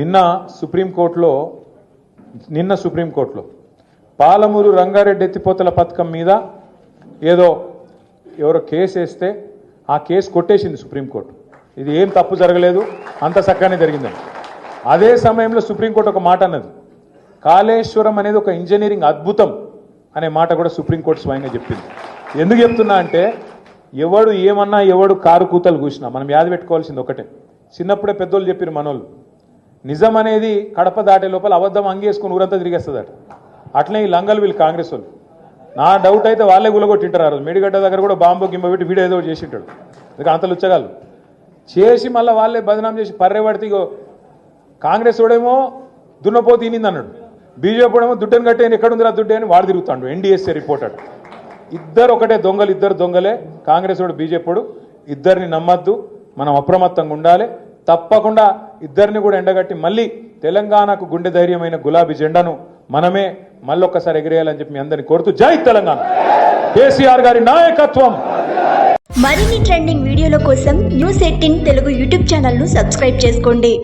నిన్న సుప్రీంకోర్టులో నిన్న సుప్రీంకోర్టులో పాలమూరు రంగారెడ్డి ఎత్తిపోతల పథకం మీద ఏదో ఎవరో కేసు వేస్తే ఆ కేసు కొట్టేసింది సుప్రీంకోర్టు. ఇది ఏం తప్పు జరగలేదు అంత చక్కగానే జరిగిందని. అదే సమయంలో సుప్రీంకోర్టు ఒక మాట అన్నది కాళేశ్వరం అనేది ఒక ఇంజనీరింగ్ అద్భుతం అనే మాట కూడా సుప్రీంకోర్టు స్వయంగా చెప్పింది. ఎందుకు చెప్తున్నా అంటే ఎవడు ఏమన్నా ఎవడు కారు కూతలు కూసినా మనం యాద పెట్టుకోవాల్సింది ఒకటే. చిన్నప్పుడే పెద్దోళ్ళు చెప్పారు మనోళ్ళు నిజం అనేది కడప దాటే లోపల అబద్ధం అంగేసుకుని ఊరంతా తిరిగేస్తుందట. అట్లనే ఈ లంగలు వీళ్ళు కాంగ్రెస్ వాళ్ళు. నా డౌట్ అయితే వాళ్ళే గులగొట్టింటారు ఆ రోజు. మేడిగడ్డ దగ్గర కూడా బాంబు గింబ పెట్టి వీడియో ఏదో చేసింటాడు. ఇంకా అంత లుచ్చగాళ్ళు? చేసి మళ్ళీ వాళ్ళే బదనాం చేసి పర్రెపడితే కాంగ్రెస్ వాడేమో దున్నపో తినింది అన్నాడు. బీజేపీ వాడేమో దుడ్డని కట్టే ఎక్కడుందిరా దుడ్డే అని వాడు తిరుగుతాడు. ఎన్డీఎస్ఏ రిపోర్టర్ ఇద్దరు ఒకటే దొంగలు ఇద్దరు దొంగలే. కాంగ్రెస్ వాడు బీజేపీడు ఇద్దరిని నమ్మద్దు. మనం అప్రమత్తంగా ఉండాలి. తప్పకుండా ఇద్దరిని కూడా ఎండగట్టి మళ్ళీ తెలంగాణకు గుండె ధైర్యమైన గులాబీ జెండాను మనమే మళ్ళొక్కసారి ఎగిరేయాలని చెప్పి మీ అందరిని కోరుతూ జై తెలంగాణ. కేసీఆర్ గారి నాయకత్వం. మరిన్ని ట్రెండింగ్ వీడియోల కోసం న్యూస్ ఎయిటీన్ తెలుగు యూట్యూబ్ ఛానల్ను సబ్స్క్రైబ్ చేసుకోండి.